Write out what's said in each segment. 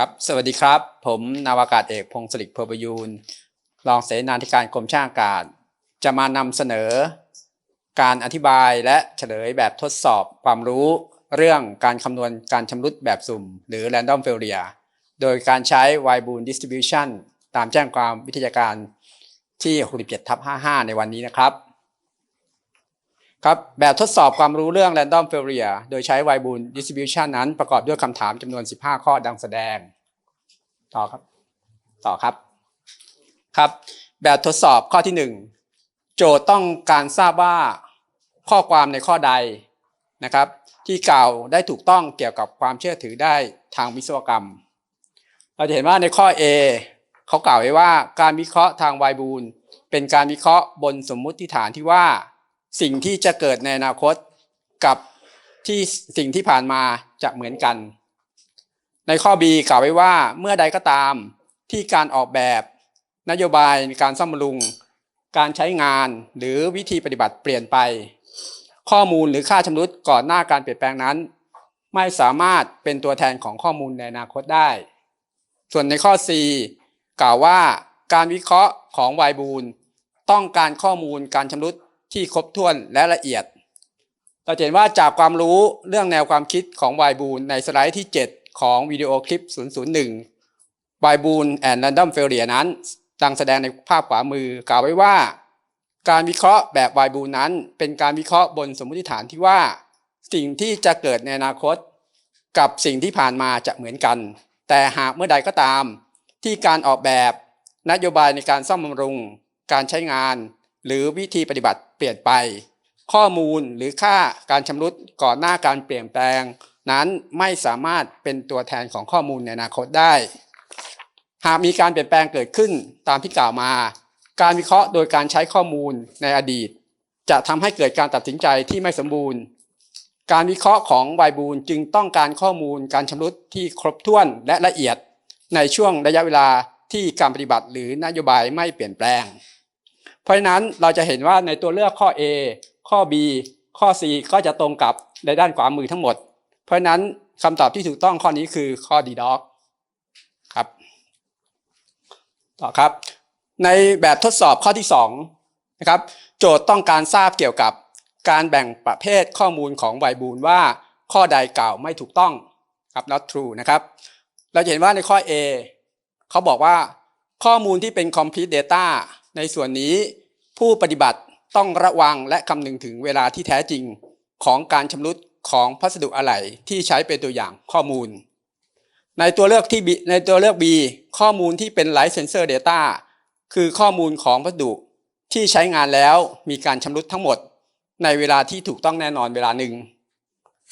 ครับ สวัสดีครับ ผมนาวากาศเอกพงศฤษดิ์เพอร์ประยูนรองเสนาธิการกรมช่างอากาศ จะมานำเสนอ การอธิบายและเฉลยแบบทดสอบความรู้เรื่องการคำนวณการชำรุดแบบสุ่ม หรือ random failure โดยการใช้ y b o o n distribution ตามแจ้งความวิทยาการที่ 67ทับ55 ในวันนี้นะครับ ครับแบบทดสอบความรู้เรื่อง random failure โดยใช้ y b o o n distribution นั้นประกอบด้วยคำถามจำนวน 15 ข้อดังแสดง ต่อครับ ต่อครับ ครับ แบบทดสอบข้อที่ 1 โจทย์ต้องการทราบว่าข้อความในข้อใดนะครับ ที่กล่าวได้ถูกต้องเกี่ยวกับความเชื่อถือได้ทางวิศวกรรม เราจะเห็นว่าในข้อ A เขากล่าวไว้ว่าการวิเคราะห์ทางไวบูลเป็นการวิเคราะห์บนสมมุติฐานที่ว่า สิ่งที่จะเกิดในอนาคตกับที่สิ่งที่ผ่านมาจะเหมือนกัน ในข้อ B กล่าวไว้ว่าเมื่อใดก็ตามที่การออกแบบ นโยบายในการซ่อมบำรุง การใช้งานหรือวิธีปฏิบัติเปลี่ยนไป ข้อมูลหรือค่าชำรุดก่อนหน้าการเปลี่ยนแปลงนั้น ไม่สามารถเป็นตัวแทนของข้อมูลในอนาคตได้ ส่วนในข้อ C กล่าวว่าการวิเคราะห์ของไวบูลต้องการข้อมูลการชำรุด ที่ครบถ้วนและละเอียด เราเห็นว่าจากความรู้เรื่องแนวความคิดของไวบูลในสไลด์ที่ 7 ของวิดีโอคลิป 001ไวบูลแอนด์ Random Failure นั้น ดังแสดงในภาพขวามือกล่าวไว้ว่า การวิเคราะห์แบบไวบูลนั้น เป็นการวิเคราะห์บนสมมติฐานที่ว่า สิ่งที่จะเกิดในอนาคต กับสิ่งที่ผ่านมาจะเหมือนกัน แต่หากเมื่อใดก็ตาม ที่การออกแบบนโยบายในการซ่อมบำรุง การใช้งาน หรือวิธีปฏิบัติเปลี่ยนไป ข้อมูลหรือค่าการชำรุดก่อนหน้าการเปลี่ยนแปลง นั้นไม่สามารถเป็นตัวแทนของข้อมูลในอนาคตได้ หากมีการเปลี่ยนแปลงเกิดขึ้นตามที่กล่าวมา การวิเคราะห์โดยการใช้ข้อมูลในอดีต จะทำให้เกิดการตัดสินใจที่ไม่สมบูรณ์ การวิเคราะห์ของไวบูลจึงต้องการข้อมูลการชำรุดที่ครบถ้วนและละเอียดในช่วงระยะเวลาที่การปฏิบัติหรือนโยบายไม่เปลี่ยนแปลง เพราะฉะนั้นเราจะเห็นว่าในตัวเลือกข้อ A ข้อ B ข้อ C ก็จะตรงกับในด้านขวามือทั้งหมด เพราะฉะนั้นคำตอบที่ถูกต้องข้อนี้คือข้อ D dog ครับต่อครับ ในแบบทดสอบข้อที่ 2 นะครับ โจทย์ต้องการทราบเกี่ยวกับการแบ่งประเภทข้อมูลของไวบูลว่าข้อใดกล่าวไม่ถูกต้องครับ not true นะครับ เราจะเห็นว่าในข้อ A เขาบอกว่าข้อมูลที่เป็น complete data ในส่วนนี้ผู้ปฏิบัติต้องระวังและคำนึงถึงเวลาที่แท้จริงของการชำรุดของพัสดุอะไหล่ที่ใช้เป็นตัวอย่างข้อมูล ในตัวเลือกที่ B ในตัวเลือก B ข้อมูลที่เป็น light sensor data คือข้อมูลของพัสดุที่ใช้งานแล้วมีการชำรุดทั้งหมด ในเวลาที่ถูกต้องแน่นอนเวลาหนึ่ง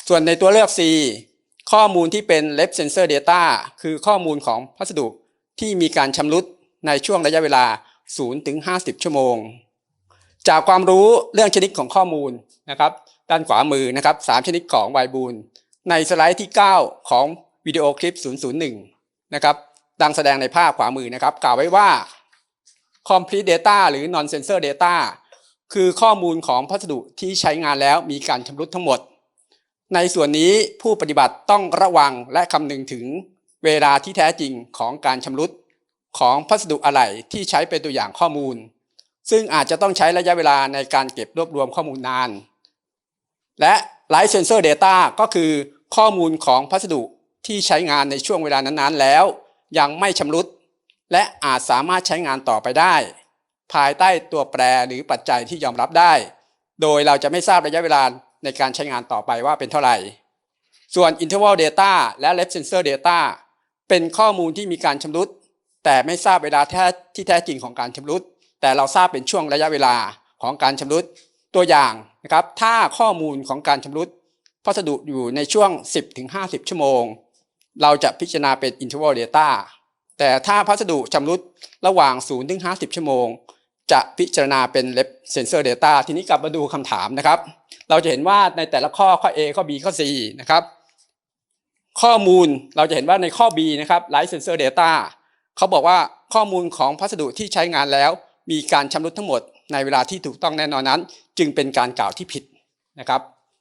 ส่วนในตัวเลือก C ข้อมูลที่เป็น left sensor data คือข้อมูลของพัสดุที่มีการชำรุดในช่วงระยะเวลา 0ถึง50 ชั่วโมง จากความรู้เรื่องชนิดของข้อมูลนะครับ ด้านขวามือนะครับ3ชนิดของไวบูลในสไลด์ที่ 9 ของวิดีโอคลิป 001 นะครับดังแสดงในภาพขวามือนะครับ กล่าวไว้ว่า complete data หรือ non sensor data คือข้อมูลของพัสดุที่ใช้งานแล้วมีการชำรุดทั้งหมด ในส่วนนี้ผู้ปฏิบัติต้องระวังและคำนึงถึงเวลาที่แท้จริงของการชำรุด ของพัสดุอะไหล่ที่ใช้เป็นตัวอย่างข้อมูล ซึ่งอาจจะต้องใช้ระยะเวลาในการเก็บรวบรวมข้อมูลนาน และ Light Sensor Data ก็คือข้อมูลของพัสดุที่ใช้งานในช่วงเวลานั้นๆ แล้ว ยังไม่ชำรุด และอาจสามารถใช้งานต่อไปได้ ภายใต้ตัวแปรหรือปัจจัยที่ยอมรับได้ โดยเราจะไม่ทราบระยะเวลาในการใช้งานต่อไปว่าเป็นเท่าไหร่ ส่วน Interval Data และ Left Sensor Data เป็นข้อมูลที่มีการชำรุด แต่ไม่ทราบเวลาแท้ที่แท้จริงของการชำรุด แต่เราทราบเป็นช่วงระยะเวลาของการชำรุดตัวอย่างนะครับ ถ้าข้อมูลของการชำรุดพัสดุอยู่ในช่วง 10-50 ชั่วโมง เราจะพิจารณาเป็น interval data แต่ถ้าพัสดุชำรุดระหว่าง 0-50 ชั่วโมง จะพิจารณาเป็น l e f sensor data ทีนี้กลับมาดูคำถามนะครับ เราจะเห็นว่าในแต่ละข้อข้อ A ข้อ B ข้อ C นะครับ ข้อมูลเราจะเห็นว่าในข้อ B นะครับ light sensor data เขาบอกว่าข้อมูลของพัสดุที่ใช้งานแล้ว มีการชำรุดทั้งหมดในเวลาที่ถูกต้องแน่นอนนั้น จึงเป็นการกล่าวที่ผิดนะครับ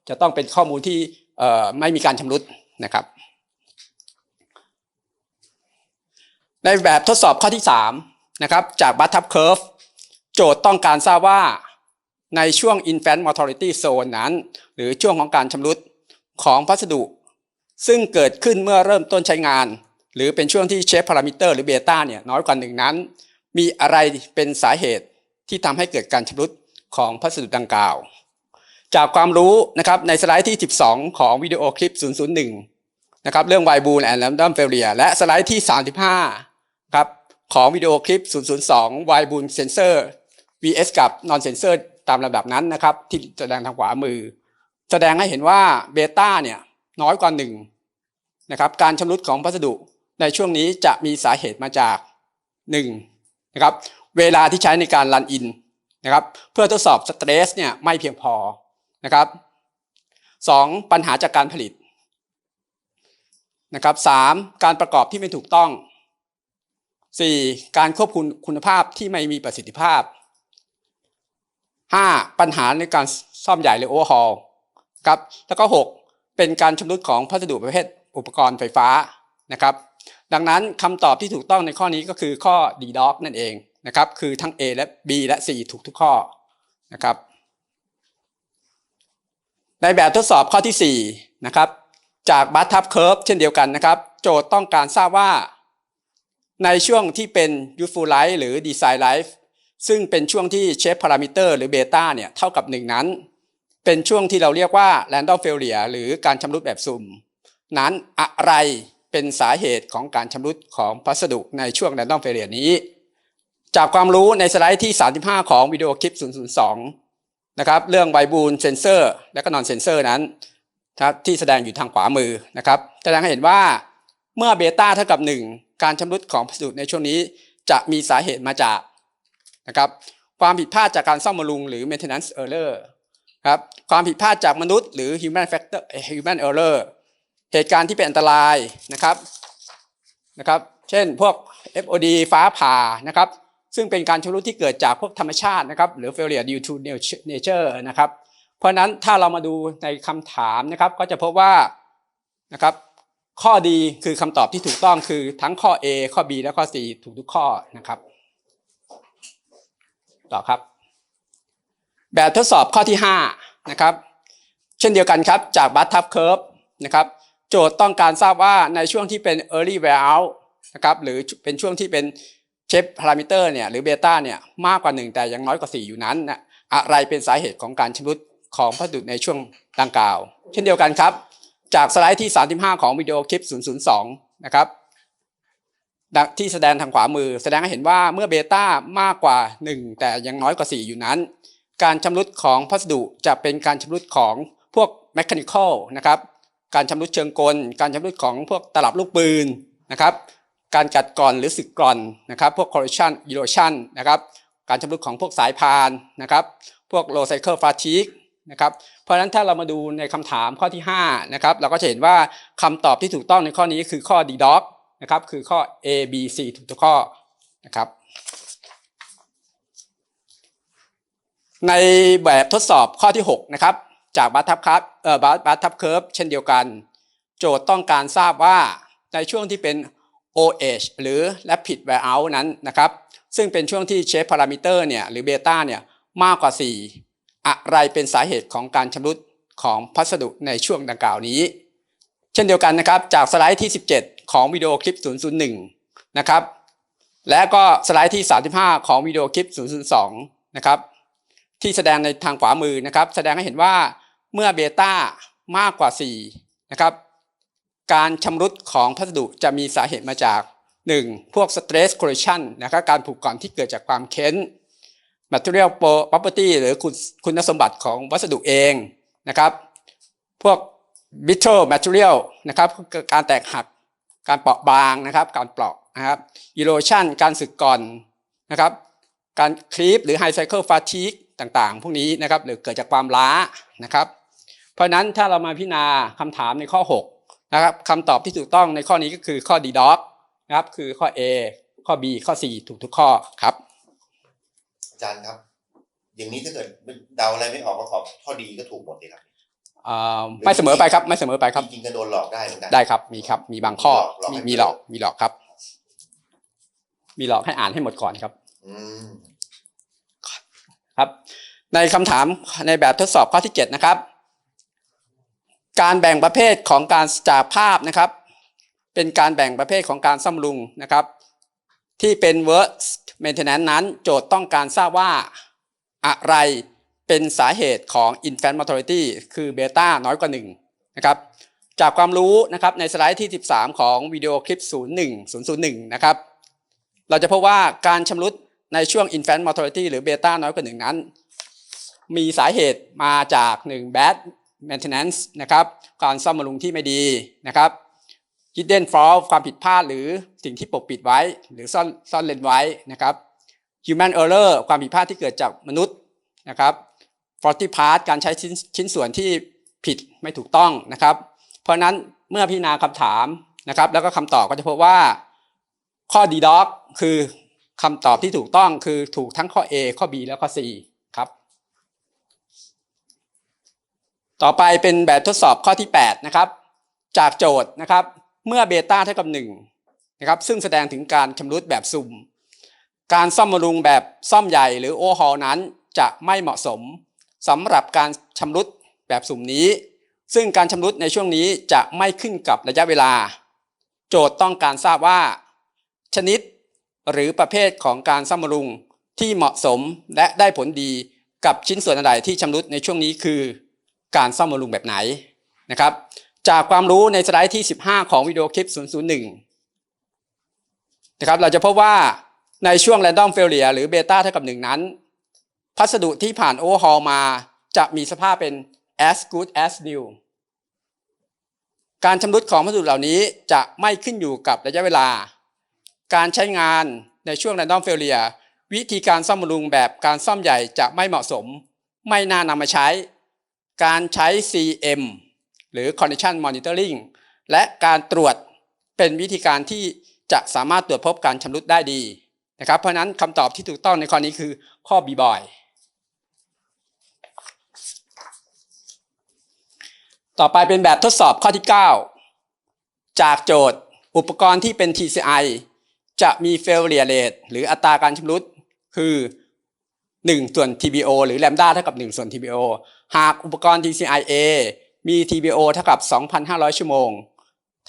จะต้องเป็นข้อมูลที่ไม่มีการชำรุดนะครับ ในแบบทดสอบข้อที่ 3 นะครับ จากบัตทับเค r ร์ฟโจทย์ต้องการทราบว่าในช่วง infant mortality zone นั้น หรือช่วงของการชำรุดของพัสดุ ซึ่งเกิดขึ้นเมื่อเริ่มต้นใช้งาน หรือเป็นช่วงที่เชฟพารามิเตอร์หรือเบต้าเนี่ยน้อยกว่าหนึ่งนั้น มีอะไรเป็นสาเหตุที่ทำให้เกิดการชำรุดของพัสดุดังกล่าว จากความรู้นะครับในสไลด์ที่ 12 ของวิดีโอคลิป 001 นะครับเรื่องไวบูลแอนด์แลมดัมเฟลเลียและสไลด์ที่ 35 ครับของวิดีโอคลิป 002ไวบูลเซนเซอร์ vs กับ non sensor ตามลำดับนั้นนะครับที่แสดงทางขวามือ แสดงให้เห็นว่าเบต้าเนี่ยน้อยกว่า1นะครับการชำรุดของพัสดุ ในช่วงนี้จะมีสาเหตุมาจาก1นะครับเวลาที่ใช้ในการรันอินนะครับเพื่อทดสอบสเตรสเนี่ยไม่เพียงพอนะครับสองปัญหาจากการผลิตนะครับสามการประกอบที่ไม่ถูกต้องสี่การควบคุมคุณภาพที่ไม่มีประสิทธิภาพห้าปัญหาในการซ่อมใหญ่หรือโอเวอร์ฮอลครับแล้วก็หกเป็นการชำรุดของพัสดุประเภทอุปกรณ์ไฟฟ้านะครับ ดังนั้นคำตอบที่ถูกต้องในข้อนี้ก็คือข้อ D dog นั่นเองนะครับ คือทั้ง A และ B และ C ถูกทุกข้อนะครับ ในแบบทดสอบข้อที่ 4 นะครับ จากบัตทับเคิร์ฟเช่นเดียวกันนะครับ โจทย์ต้องการทราบว่า ในช่วงที่เป็น useful life หรือ design life ซึ่งเป็นช่วงที่เชฟพารามิเตอร์หรือเบต้าเนี่ยเท่ากับ 1 นั้น เป็นช่วงที่เราเรียกว่า random failure หรือการชำรุดแบบสุ่ม นั้นอะไร เป็นสาเหตุของการชำรุดของพัสดุในช่วง random failure นี้ จากความรู้ในสไลด์ที่ 35 ของวิดีโอคลิป 002 นะครับ เรื่องไวบูลเซนเซอร์ และก็นอนเซนเซอร์นั้นครับที่แสดงอยู่ทางขวามือนะครับแสดงให้เห็นว่าเมื่อเบต้าเท่ากับ 1 การชำรุดของพัสดุในช่วงนี้จะมีสาเหตุมาจากนะครับความผิดพลาดจากการซ่อมบำรุงหรือ maintenance error ครับความผิดพลาดจากมนุษย์หรือ human factor human error เหตุการณ์ที่เป็นอันตรายนะครับนะครับ เช่นพวก FOD ฟ้าผ่านะครับ ซึ่งเป็นการชำรุดที่เกิดจากพวกธรรมชาตินะครับ หรือ failure due to nature นะครับ เพราะนั้นถ้าเรามาดูในคำถามนะครับ ก็จะพบว่านะครับข้อดีคือคำตอบที่ถูกต้องคือทั้งข้อ A ข้อ B และข้อ C ถูกทุกข้อนะครับ ต่อครับ แบบทดสอบข้อที่5นะครับ เช่นเดียวกันครับจากบัตทับเคิร์ฟนะครับ โจทย์ต้องการทราบว่าในช่วงที่เป็น early wear out นะครับหรือเป็นช่วงที่เป็นเชฟพารามิเตอร์เนี่ยหรือเบต้าเนี่ยมากกว่า 1 แต่ยังน้อยกว่า 4 อยู่นั้นนะอะไรเป็นสาเหตุของการชำรุดของพัสดุในช่วงดังกล่าว เช่นเดียวกันครับ จากสไลด์ที่ 35 ของวิดีโอคลิป 002 นะครับที่แสดงทางขวามือ แสดงให้เห็นว่าเมื่อเบต้ามากกว่า 1 แต่ยังน้อยกว่า 4 อยู่นั้น การชำรุดของพัสดุจะเป็นการชำรุดของพวกแมชชีนิคอลนะครับ การชำรุดเชิงกล การชำรุดของพวกตลับลูกปืนนะครับการกัดกร่อนหรือสึกกร่อนนะครับพวก corrosion erosion นะครับการชำรุดของพวกสายพานนะครับพวก low cycle fatigue นะครับเพราะฉะนั้นถ้าเรามาดูในคำถามข้อที่5นะครับเราก็จะเห็นว่าคำตอบที่ถูกต้องในข้อนี้คือข้อ D dog นะครับคือข้อ A B C ถูกทุกข้อนะครับในแบบทดสอบข้อที่ 6 นะครับ จากบัตทับครับเอ่อบัตทับเคิร์ฟเช่นเดียวกัน โจทย์ต้องการทราบว่าในช่วงที่เป็น OH หรือ Rapid Wear Out นั้นนะครับ ซึ่งเป็นช่วงที่เชฟพารามิเตอร์เนี่ยหรือเบต้าเนี่ยมากกว่า 4 อะไรเป็นสาเหตุของการชำรุดของพัสดุในช่วงดังกล่าวนี้ เช่นเดียวกันนะครับ จากสไลด์ที่ 17 ของวิดีโอคลิป 001 นะครับ และก็สไลด์ที่ 35 ของวิดีโอคลิป 002 นะครับ ที่แสดงในทางขวามือนะครับ แสดงให้เห็นว่า เมื่อเบต้ามากกว่า 4 นะครับ การชำรุดของพัสดุจะมีสาเหตุมาจาก 1. พวก stress corrosion นะครับการผูกก่อนที่เกิดจากความเค้น material property หรือคุณคุณสมบัติของวัสดุเองนะครับ พวก brittle material นะครับการแตกหักการเปราะบางนะครับ การเปราะนะครับ erosion การสึกก่อนนะครับ การคลีปหรือ high cycle fatigue ต่างๆ พวกนี้นะครับหรือเกิดจากความล้านะครับ เพราะฉะนั้นถ้าเรามาพิจารณาคำถามในข้อ 6 นะครับคำตอบที่ถูกต้องในข้อนี้ก็คือข้อ D dog นะครับ คือข้อ A ข้อ B ข้อ C ถูกทุกข้อครับ อาจารย์ครับ อย่างนี้ถ้าเกิดเดาอะไรไม่ออกก็ขอข้อดีก็ถูกหมดเลยครับอ่าไม่เสมอไปครับไม่เสมอไปครับจริงๆก็โดนหลอกได้เหมือนกันได้ครับมีครับมีบางข้อหลอกมีให้มีหลอกมีหลอกครับ มีหลอกให้อ่านให้หมดก่อนครับอืมครับ ในคำถามในแบบทดสอบข้อที่ 7 นะครับ การแบ่งประเภทของการจากภาพนะครับ เป็นการแบ่งประเภทของการซ่อมรุงนะครับ ที่เป็น worst maintenance นั้น โจทย์ต้องการทราบว่าอะไรเป็นสาเหตุของ infant mortality คือเบต้าน้อยกว่า1นะครับจากความรู้นะครับในสไลด์ที่ 13 ของวิดีโอคลิป 01 001 นะครับ เราจะพบว่าการชำรุดในช่วง infant mortality หรือเบต้าน้อยกว่า 1 นั้น มีสาเหตุมาจาก 1 bad maintenance นะครับการซ่อมบำรุงที่ไม่ดีนะครับ hidden fault ความผิดพลาดหรือสิ่งที่ปกปิดไว้ หรือซ่อนซ่อนเลนไว้นะครับ human error ความผิดพลาดที่เกิดจากมนุษย์นะครับ faulty part การใช้ชิ้นชิ้นส่วนที่ผิดไม่ถูกต้องนะครับ เพราะนั้นเมื่อพิจารณาคำถามนะครับ แล้วก็คำตอบก็จะพบว่าข้อ D doc คือคำตอบที่ถูกต้องคือถูกทั้งข้อ A ข้อ B แล้วก็ C ครับ ต่อไปเป็นแบบทดสอบข้อที่ 8 นะครับ จากโจทย์นะครับ เมื่อเบต้าเท่ากับ1นะครับ ซึ่งแสดงถึงการชำรุดแบบสุ่ม การซ่อมบำรุงแบบซ่อมใหญ่หรือโอฮอลนั้นจะไม่เหมาะสมสำหรับการชำรุดแบบสุ่มนี้ ซึ่งการชำรุดในช่วงนี้จะไม่ขึ้นกับระยะเวลา โจทย์ต้องการทราบว่า ชนิดหรือประเภทของการซ่อมบำรุงที่เหมาะสมและได้ผลดีกับชิ้นส่วนอะไรที่ชำรุดในช่วงนี้คือ การซ่อมบำรุงแบบไหนนะครับ จากความรู้ในสไลด์ที่ 15 ของวิดีโอคลิป 001 นะครับ เราจะพบว่าในช่วง random failure หรือเบต้าเท่ากับ 1 นั้น พัสดุที่ผ่านโอเวอร์ฮอลมาจะมีสภาพเป็น as good as new การชำรุดของพัสดุเหล่านี้จะไม่ขึ้นอยู่กับระยะเวลา การใช้งานในช่วง random failure วิธีการซ่อมบำรุงแบบการซ่อมใหญ่จะไม่เหมาะสม ไม่น่านำมาใช้ การใช้ CM หรือ Condition Monitoring และการตรวจเป็นวิธีการที่จะสามารถตรวจพบการชำรุดได้ดีนะครับ เพราะนั้นคำตอบที่ถูกต้องในข้อนี้คือข้อ B boy ต่อไปเป็นแบบทดสอบข้อที่ 9 จากโจทย์อุปกรณ์ที่เป็น TCI จะมี failure rate หรืออัตราการชำรุดคือ 1 ส่วน TBO หรือ lambda เท่ากับ 1 ส่วน TBO หากอุปกรณ์ TCI A มี TBO เท่ากับ 2,500 ชั่วโมง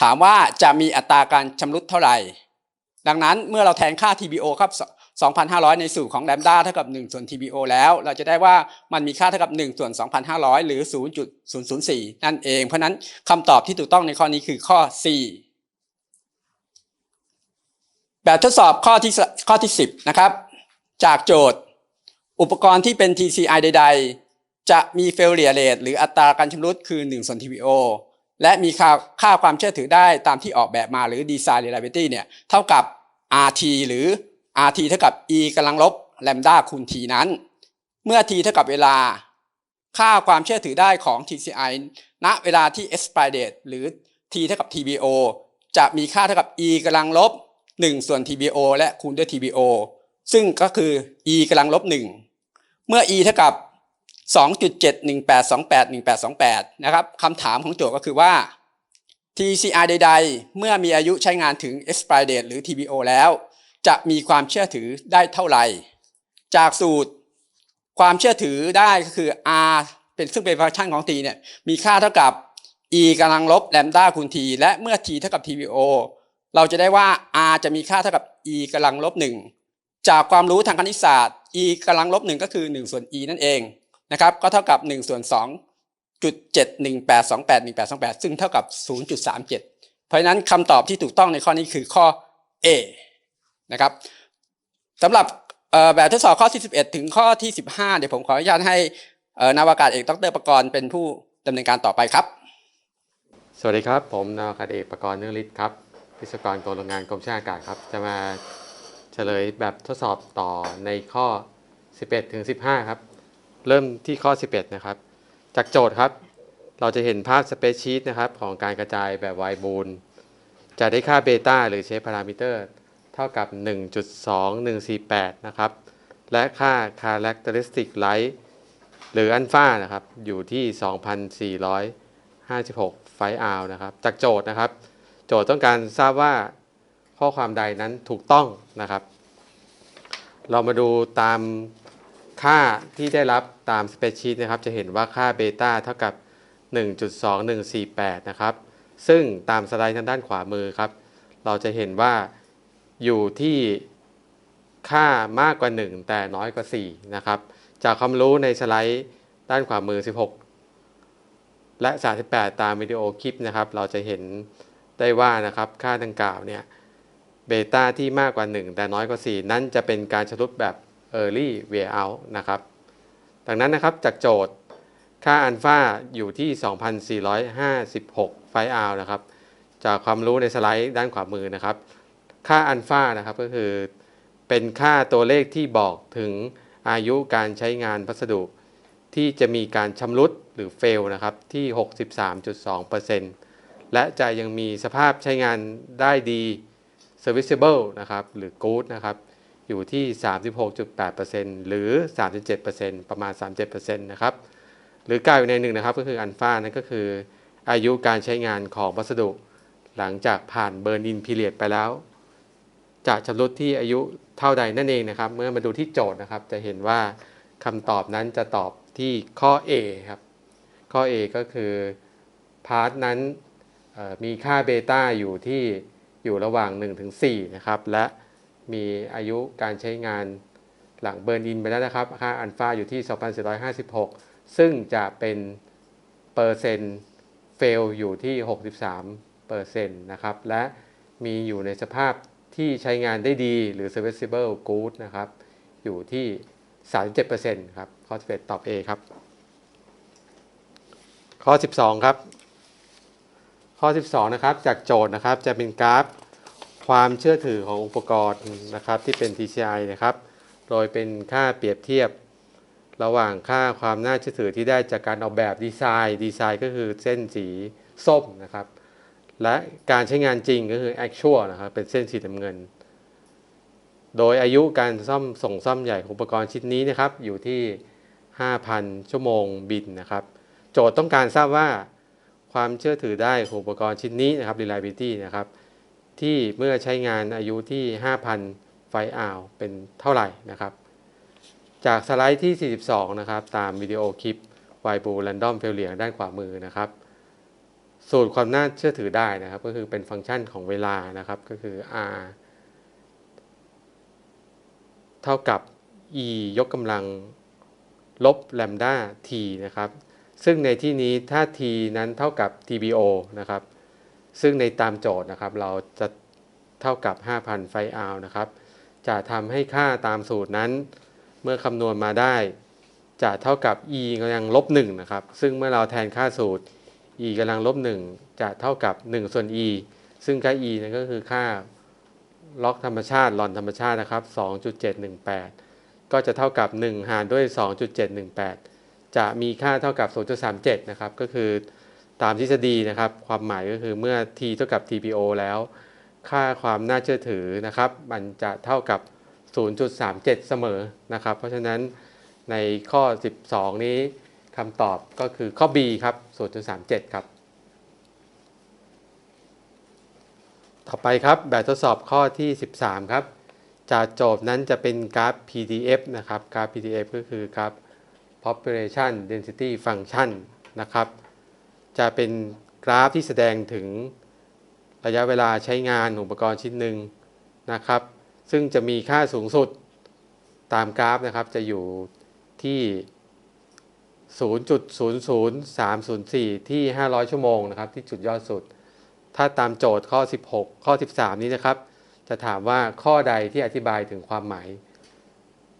ถามว่าจะมีอัตราการชำรุดเท่าไหร่ ดังนั้นเมื่อเราแทนค่า TBO ครับ 2,500 ในสูตรของ lambda เท่ากับ 1 ส่วน TBO แล้ว เราจะได้ว่ามันมีค่าเท่ากับ 1 ส่วน 2,500 หรือ 0.004 นั่นเอง เพราะนั้นคำตอบที่ถูกต้องในข้อนี้คือข้อ C แบบทดสอบข้อที่ข้อที่ 10 นะครับ จากโจทย์ อุปกรณ์ที่เป็น TCI ใด ๆ จะมี failure rate หรืออัตราการชำรุดคือ1ส่วน TBO และมีค่าค่าความเชื่อถือได้ตามที่ออกแบบมาหรือ design reliability เนี่ยเท่ากับ RT หรือ RT เท่ากับ E กำลังลบ lambda คูณ T นั้น เมื่อ T เท่ากับเวลา ค่าความเชื่อถือได้ของ TCI ณเวลาที่ expire date หรือ T เท่ากับ TBO จะมีค่าเท่ากับ E กำลังลบ1ส่วน TBO และคูณด้วย TBO ซึ่งก็คือ E กำลังลบ1เมื่อ E เท่ากับ 2.718281828 นะครับคำถามของโจทย์ก็คือว่า TCI ใด ๆ เมื่อมีอายุใช้งานถึง expire date หรือ TBO แล้ว จะมีความเชื่อถือได้เท่าไหร่ จากสูตรความเชื่อถือได้ก็คือ R เป็นซึ่งเป็นฟังก์ชันของ T เนี่ยมีค่าเท่ากับ E กำลังลบ lambda คูณ T และเมื่อ T เท่ากับ TBO เราจะได้ว่า R จะมีค่าเท่ากับ E กำลังลบ1 จากความรู้ทางคณิตศาสตร์ E กำลังลบ1ก็คือ 1 ส่วน E นั่นเองนะครับก็เท่ากับ 1 ส่วน2จุด718281828ซึ่งเท่ากับ0.37เพราะฉะนั้นคำตอบที่ถูกต้องในข้อนี้คือข้อ A นะครับสำหรับแบบทดสอบข้อที่11ถึงข้อที่15เดี๋ยวผมขออนุญาตให้นาวากาศเอกดรประกรณ์เป็นผู้ดำเนินการต่อไปครับ สวัสดีครับ ผมนาวากาศเอกประกรณ์เนื่องฤทธิ์ครับวิศวกรกรโรงงานกรมช่างอากาศครับ จะมา เฉลยแบบทดสอบต่อในข้อ 11ถึง15 ครับ เริ่มที่ข้อ 11 นะครับ จากโจทย์ครับ เราจะเห็นภาพสเปซชีตนะครับ ของการกระจายแบบไวบูลจะได้ค่าเบต้าหรือเชฟพารามิเตอร์ เท่ากับ 1.2148 นะครับ และค่า characteristic light หรืออัลฟานะครับ อยู่ที่ 2,456 ไฟอาร์นะครับ จากโจทย์นะครับ โจทย์ต้องการทราบว่า ข้อความใดนั้นถูกต้องนะครับ เรามาดูตามค่าที่ได้รับตามสเปซชีตนะครับ จะเห็นว่าค่าเบต้าเท่ากับ 1.2148 นะครับ ซึ่งตามสไลด์ทางด้านขวามือครับ เราจะเห็นว่าอยู่ที่ค่ามากกว่า 1 แต่น้อยกว่า 4 นะครับ จากความรู้ในสไลด์ด้านขวามือ 16 และ 38 ตามวิดีโอคลิปนะครับ เราจะเห็นได้ว่านะครับค่าดังกล่าวเนี่ย เบต้าที่มากกว่า 1 แต่น้อยกว่า 4 นั่นจะเป็นการชำรุดแบบ Early Way Out นะครับ ดังนั้นนะครับจากโจทย์ค่าอัลฟาอยู่ที่ 2,456 ไฟอาลนะครับ จากความรู้ในสไลด์ด้านขวามือนะครับ ค่าอัลฟานะครับก็คือ เป็นค่าตัวเลขที่บอกถึงอายุการใช้งานพัสดุ ที่จะมีการชำรุดหรือเฟลนะครับที่ 63.2%และจะยังมีสภาพใช้งานได้ดี serviceable นะครับหรือ good นะครับอยู่ที่ 36.8%หรือ 37%ประมาณ 37%นะครับหรือกล่าวในหนึ่งนะครับก็คืออัลฟานั่นก็คือ อายุการใช้งานของวัสดุ หลังจากผ่านเบิร์นินพีเรียดไปแล้ว จะชำรุดที่อายุเท่าใดนั่นเองนะครับ เมื่อมาดูที่โจทย์นะครับ จะเห็นว่าคำตอบนั้นจะตอบที่ข้อ A ครับ ข้อ A ก็คือพาร์ทนั้นมีค่าเบต้าอยู่ที่ อยู่ระหว่าง 1-4นะครับและมีอายุการใช้งานหลังเบิร์นอินไปแล้วนะครับ ค่าอัลฟาอยู่ที่ 2,456 ซึ่งจะเป็นเปอร์เซ็นต์เฟลอยู่ที่ 63เปอร์เซ็นต์นะครับและมีอยู่ในสภาพที่ใช้งานได้ดีหรือ serviceable good นะครับ อยู่ที่ 37%ครับ ข้อ11ตอบ A ครับ ข้อ 12 ครับ ข้อ 12 นะครับ จากโจทย์นะครับจะเป็นกราฟความเชื่อถือของอุปกรณ์นะครับที่เป็น TCI นะครับ โดยเป็นค่าเปรียบเทียบ ระหว่างค่าความน่าเชื่อถือที่ได้จากการออกแบบดีไซน์ดีไซน์ก็คือเส้นสีส้มนะครับ และการใช้งานจริงก็คือ actual นะครับเป็นเส้นสีน้ำเงิน โดยอายุการซ่อมส่งซ่อมใหญ่ของอุปกรณ์ชิ้นนี้นะครับ อยู่ที่ 5,000 ชั่วโมงบินนะครับ โจทย์ต้องการทราบว่า ความเชื่อถือได้ของอุปกรณ์ชิ้นนี้นะครับ reliability นะครับ ที่เมื่อใช้งานอายุที่ 5,000 ไฟอาวเป็นเท่าไหร่นะครับ จากสไลด์ที่ 42 นะครับ ตามวิดีโอคลิป y b o Random Failure ด้านขวามือนะครับ สูตรความน่าเชื่อถือได้นะครับ ก็คือเป็นฟังก์ชันของเวลานะครับ ก็คือ r เท่ากับ e ยกกำลังลบ lambda t นะครับ ซึ่งในที่นี้ถ้า t นั้นเท่ากับ tbo นะครับ ซึ่งในตามโจทย์นะครับ เราจะเท่ากับ 5,000 ไฟอาวนะครับ จะทำให้ค่าตามสูตรนั้น เมื่อคำนวณมาได้ จะเท่ากับ e กำลังลบ1นะครับ ซึ่งเมื่อเราแทนค่าสูตร e กำลังลบ1จะเท่ากับ 1 ส่วน e ซึ่งค่า e นั่นก็คือค่าล็อกธรรมชาติลอนธรรมชาตินะครับ 2.718 ก็จะเท่ากับ 1 หารด้วย 2.718 จะมีค่าเท่ากับ 0.37 นะครับ ก็คือตามทฤษฎีนะครับ ความหมายก็คือเมื่อ t เท่ากับ tpo แล้ว ค่าความน่าเชื่อถือนะครับ มันจะเท่ากับ 0.37 เสมอนะครับ เพราะฉะนั้นในข้อ 12 นี้คำตอบก็คือข้อ B ครับ 0.37 ครับ ต่อไปครับ แบบทดสอบข้อที่ 13 ครับจากโจทย์นั้นจะเป็นกราฟ PDF นะครับ กราฟ PDF ก็คือกราฟ population density function นะครับ จะเป็นกราฟที่แสดงถึงระยะเวลาใช้งานอุปกรณ์ชิ้นหนึ่งนะครับ ซึ่งจะมีค่าสูงสุดตามกราฟนะครับ จะอยู่ที่ 0.00304 ที่ 500 ชั่วโมงนะครับ ที่จุดยอดสุด ถ้าตามโจทย์ข้อ 16 ข้อ 13 นี้นะครับ จะถามว่าข้อใดที่อธิบายถึงความหมาย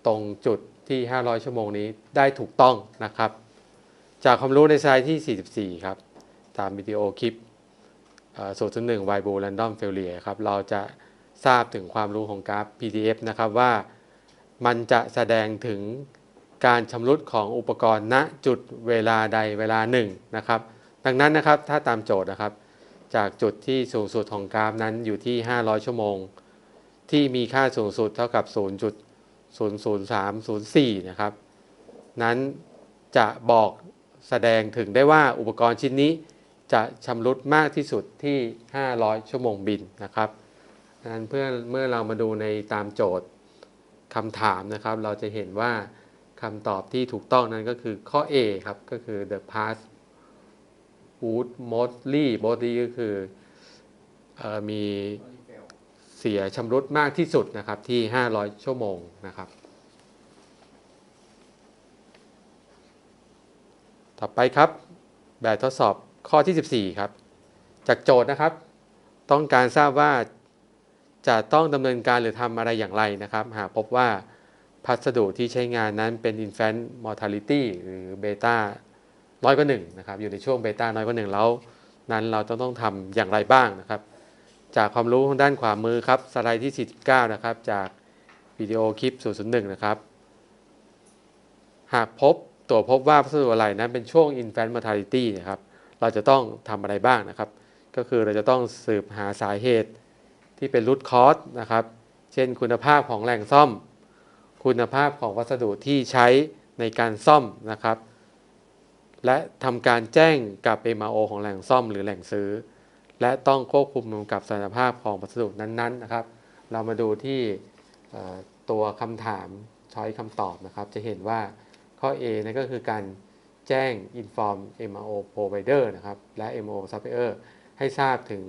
ตรงจุด ที่ 500 ชั่วโมงนี้ได้ถูกต้องนะครับ จากความรู้ในสไลด์ที่ 44 ครับ ตามวิดีโอคลิปสูตรที่หนึ่ง y b o Random Failure ครับ เราจะทราบถึงความรู้ของกราฟ PDF นะครับว่ามันจะแสดงถึงการชำรุดของอุปกรณ์ณจุดเวลาใดเวลาหนึ่งนะครับ ดังนั้นนะครับถ้าตามโจทย์นะครับ จากจุดที่สูงสุดของกราฟนั้นอยู่ที่ 500 ชั่วโมง ที่มีค่าสูงสุดเท่ากับ 00304 นะครับ นั้นจะบอกแสดงถึงได้ว่าอุปกรณ์ชิ้นนี้จะชำรุดมากที่สุดที่ 500 ชั่วโมงบินนะครับนั้นเพื่อเมื่อเรามาดูในตามโจทย์คำถามนะครับ เราจะเห็นว่าคำตอบที่ถูกต้องนั้นก็คือข้อ A ครับ ก็คือ the past would mostly body ก็คือออมี สียชำรุดมากที่สุดนะครับที่ 500 ชั่วโมงนะครับ ต่อไปครับ แบบทดสอบข้อที่ 14 ครับ จากโจทย์นะครับ ต้องการทราบว่าจะต้องดำเนินการหรือทำอะไรอย่างไรนะครับ หากพบว่าพัสดุที่ใช้งานนั้นเป็น infant mortality หรือเบต้าน้อยกว่า1นะครับ อยู่ในช่วงเบต้าน้อยกว่า1แล้ว นั้นเราต้องต้องทำอย่างไรบ้างนะครับ จากความรู้ทางด้านขวามือครับสไลด์ที่ 49 นะครับ จากวิดีโอคลิป 001 นะครับ หากพบตรวจพบว่าพัสดุอะไรนั้นเป็นช่วง infant mortality นะครับ เราจะต้องทำอะไรบ้างนะครับ ก็คือเราจะต้องสืบหาสาเหตุที่เป็น root cause นะครับ เช่นคุณภาพของแหล่งซ่อม คุณภาพของวัสดุที่ใช้ในการซ่อมนะครับ และทำการแจ้งกับ MRO ของแหล่งซ่อมหรือแหล่งซื้อ และต้องควบคุมกับสถานภาพของวัสดุนั้นๆนะครับ เรามาดูที่ตัวคำถามช้อยคำตอบนะครับ จะเห็นว่าข้อ A นั่นก็คือการแจ้ง inform MRO provider นะครับ และ MRO supplier ให้ทราบถึง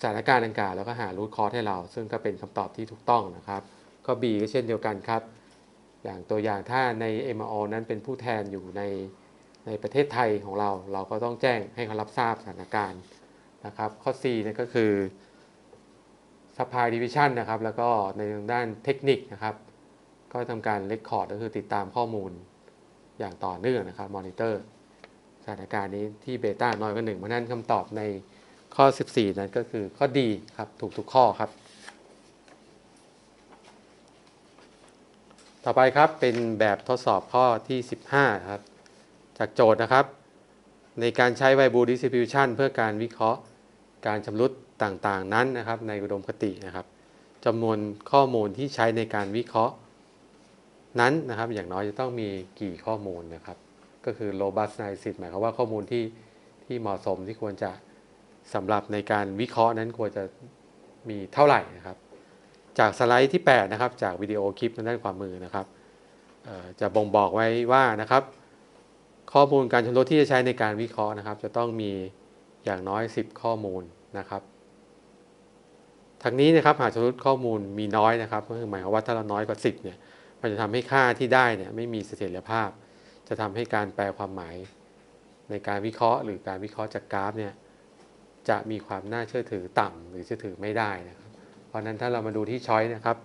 สถานการณ์ดังกล่าวแล้วก็หา root cause ให้เรา ซึ่งก็เป็นคำตอบที่ถูกต้องนะครับ ข้อ B ก็เช่นเดียวกันครับ อย่างตัวอย่างถ้าใน MRO นั้นเป็นผู้แทนอยู่ในในประเทศไทยของเรา เราก็ต้องแจ้งให้เขารับทราบสถานการณ์ นะครับข้อ C นั่นก็คือ supply division นะครับแล้วก็ในทางด้านเทคนิคนะครับก็ทำการ record ก็คือติดตามข้อมูลอย่างต่อเนื่องนะครับ monitor สถานการณ์นี้ที่เบต้าน้อยกว่าหนึ่งเพราะนั้นคำตอบในข้อ 14 นั้นก็คือข้อดีครับถูกทุกข้อครับ ต่อไปครับเป็นแบบทดสอบข้อที่ 15 ครับ จากโจทย์นะครับ ในการใช้ Weibull distribution เพื่อการวิเคราะห์ การชำรุดต่างๆนั้นนะครับ ในอุดมคตินะครับจำนวนข้อมูลที่ใช้ในการวิเคราะห์นั้นนะครับ อย่างน้อยจะต้องมีกี่ข้อมูลนะครับ ก็คือ robust analysis หมายความว่าข้อมูลที่ที่เหมาะสมที่ควรจะสำหรับในการวิเคราะห์นั้นควรจะมีเท่าไหร่นะครับ จากสไลด์ที่ 8 นะครับ จากวิดีโอคลิปทางด้านขวามือนะครับจะบ่งบอกไว้ว่านะครับ ข้อมูลการชำรุดที่จะใช้ในการวิเคราะห์นะครับ จะต้องมี อย่างน้อย 10 ข้อมูลนะครับทั้งนี้นะครับหากชำรุดข้อมูลมีน้อยนะครับ ก็คือหมายความว่าถ้าเราน้อยกว่า 10เนี่ยมันจะทำให้ค่าที่ได้เนี่ยไม่มีเสถียรภาพ จะทำให้การแปลความหมาย ในการวิเคราะห์ หรือการวิเคราะห์จากกราฟเนี่ยจะมีความน่าเชื่อถือต่ำหรือเชื่อถือไม่ได้นะครับ เพราะนั้นถ้าเรามาดูที่ช้อยนะครับ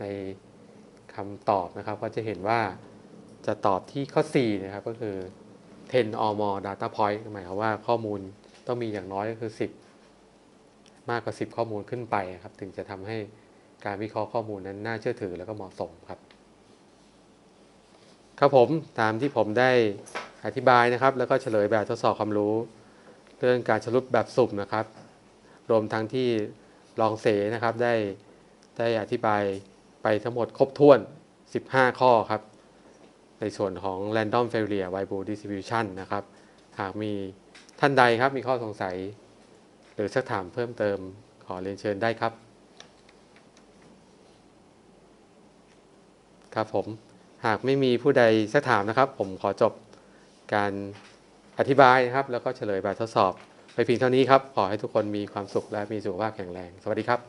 ในคำตอบนะครับ ก็จะเห็นว่าจะตอบที่ข้อ 4 นะครับ ก็คือ 10 or more data point หมายความว่าข้อมูล ต้องมีอย่างน้อยก็คือ 10 มากกว่า 10 ข้อมูลขึ้นไปครับ ถึงจะทำให้การวิเคราะห์ข้อมูลนั้นน่าเชื่อถือแล้วก็เหมาะสมครับ ครับผมตามที่ผมได้อธิบายนะครับ แล้วก็เฉลยแบบทดสอบความรู้ เรื่องการชำรุดแบบสุ่มนะครับ รวมทั้งที่รองเสนะครับได้ได้อธิบายไปทั้งหมดครบถ้วน 15 ข้อครับ ในส่วนของ Random Failure Weibull Distribution นะครับ หากมี ท่านใดครับมีข้อสงสัย หรือสักถามเพิ่มเติมขอเรียนเชิญได้ครับ ครับผมหากไม่มีผู้ใดสักถามนะครับ ผมขอจบการอธิบายนะครับ แล้วก็เฉลยแบบทดสอบ ไปเพียงเท่านี้ครับ ขอให้ทุกคนมีความสุขและมีสุขภาพแข็งแรง สวัสดีครับ